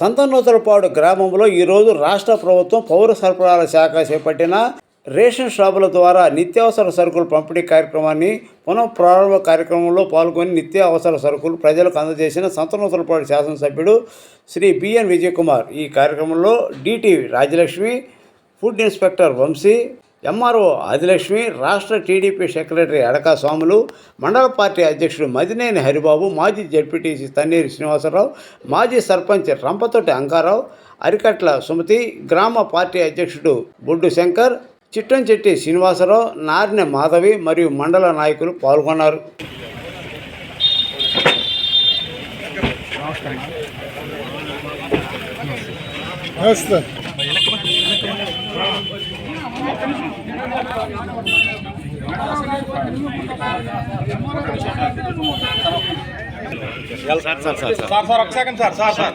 సంతనూతలపాడు గ్రామంలో ఈరోజు రాష్ట్ర ప్రభుత్వం పౌర సరఫరాల శాఖ చేపట్టిన రేషన్ షాపుల ద్వారా నిత్యావసర సరుకులు పంపిణీ కార్యక్రమాన్ని పునఃప్రారంభ కార్యక్రమంలో పాల్గొని నిత్యావసర సరుకులు ప్రజలకు అందజేసిన సంతనూతలపాడు శాసనసభ్యుడు శ్రీ బిఎన్ విజయకుమార్. ఈ కార్యక్రమంలో DTV Rajalakshmi food inspector Vamsi MRO Adilakshmi రాష్ట్ర టీడీపీ సెక్రటరీ అడకా స్వాములు మండల పార్టీ అధ్యక్షుడు మదినేని హరిబాబు మాజీ జడ్పీటీసీ తన్నీరు శ్రీనివాసరావు మాజీ సర్పంచ్ రంపతోటి అంకారావు అరికట్ల సుమతి గ్రామ పార్టీ అధ్యక్షుడు బొడ్డు శంకర్ చిట్టంచెట్టి శ్రీనివాసరావు నారిన మాధవి మరియు మండల నాయకులు పాల్గొన్నారు. నమస్తే. Sir sir sir sir sir ఒక second sir sir sir.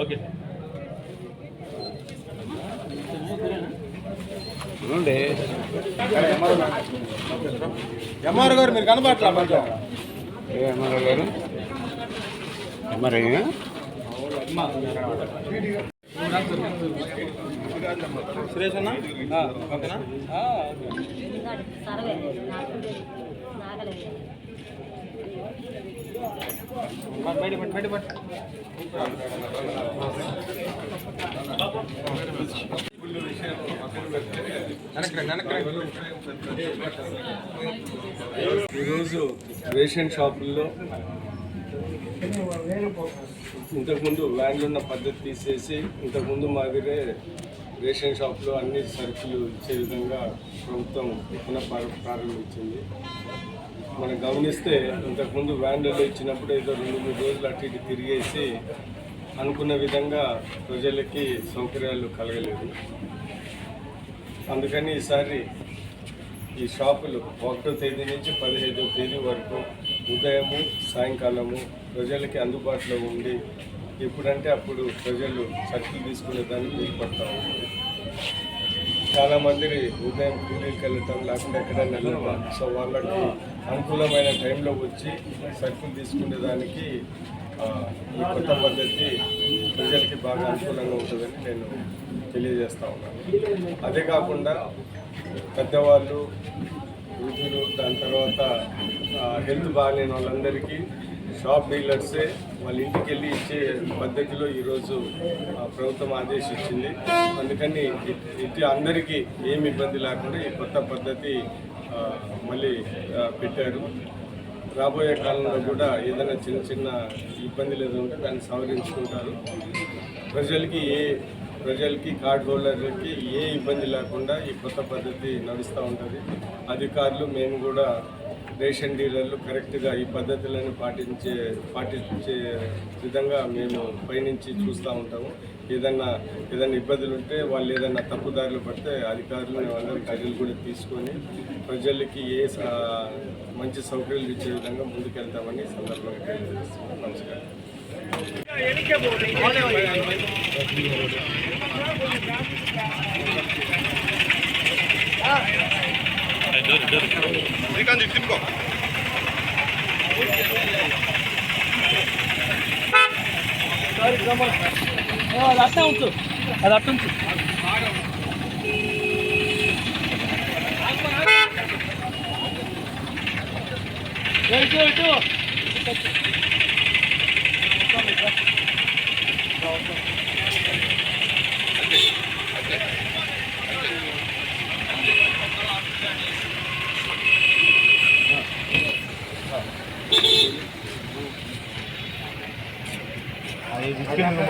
Okay. చూడండి. ఎంఆర్ గారు మీరు కనబడట్లా కొంచెం. ఏమన్నారు గారు? మరి సురేష్ అన్న? ఓకేనా? బయట పట్టు బయట పట్టు ఈరోజు రేషన్ షాపుల్లో ఇంతకుముందు వ్యాన్లు ఉన్న పద్ధతి తీసేసి ఇంతకుముందు మాదిరే రేషన్ షాప్లో అన్ని సరుకులు ఇచ్చే విధంగా ప్రభుత్వం పునః ప్రారంభించింది. మనం గమనిస్తే ఇంతకుముందు వ్యాన్లలో ఇచ్చినప్పుడు ఏదో రెండు మూడు రోజులు అటు ఇటు తిరిగేసి అనుకున్న విధంగా ప్రజలకి సౌకర్యాలు కలగలేదు. అందుకని ఈసారి ఈ షాపులు ఒకటో తేదీ నుంచి పదిహేదో తేదీ వరకు ఉదయము సాయంకాలము ప్రజలకి అందుబాటులో ఉండి ఎప్పుడంటే అప్పుడు ప్రజలు సర్కులు తీసుకునే దానికి వీలుపడతా ఉంటుంది చాలామంది ఉదయం కూలీలకు వెళ్ళటం లేకుండా ఎక్కడైనా వెళ్ళటం. సో వాళ్ళకి అనుకూలమైన టైంలో వచ్చి సర్కులు తీసుకునే దానికి ఈ కొత్త పద్ధతి ప్రజలకి బాగా అనుకూలంగా ఉంటుందని నేను తెలియజేస్తా ఉన్నాను. అదే కాకుండా పెద్దవాళ్ళు వృద్ధులు దాని తర్వాత హెల్త్ బాగాలేని వాళ్ళందరికీ షాప్ డీలర్సే వాళ్ళ ఇంటికి వెళ్ళి ఇచ్చే పద్ధతిలో ఈరోజు ప్రభుత్వం ఆదేశించింది. అందుకని ఇంటి అందరికీ ఏమి ఇబ్బంది లేకుండా ఈ కొత్త పద్ధతి మళ్ళీ పెట్టారు. రాబోయే కాలంలో కూడా ఏదైనా చిన్న చిన్న ఇబ్బందులు ఏదో ఉంటే దాన్ని సవరించుకుంటారు. ప్రజలకి ఏ ప్రజలకి కార్డ్ హోల్డర్లకి ఏ ఇబ్బంది లేకుండా ఈ కొత్త పద్ధతి నడుస్తూ ఉంటుంది. అధికారులు మేము కూడా రేషన్ డీలర్లు కరెక్ట్గా ఈ పద్ధతులను పాటించే పాటించే విధంగా మేము పైనుంచి చూస్తూ ఉంటాము. ఏదన్నా ఏదైనా ఇబ్బందులు ఉంటే వాళ్ళు ఏదైనా తప్పుదారులు పడితే అధికారులు మేమందరం చర్యలు కూడా తీసుకొని ప్రజలకి ఏ స- మంచి సౌకర్యాలు ఇచ్చే విధంగా ముందుకెళ్తామని సందర్భంగా తెలియజేస్తున్నాం నమస్కారం. అది అట్టే ఉంచు అది అట్టు ఉంచు ఇటు ఇటు అంటే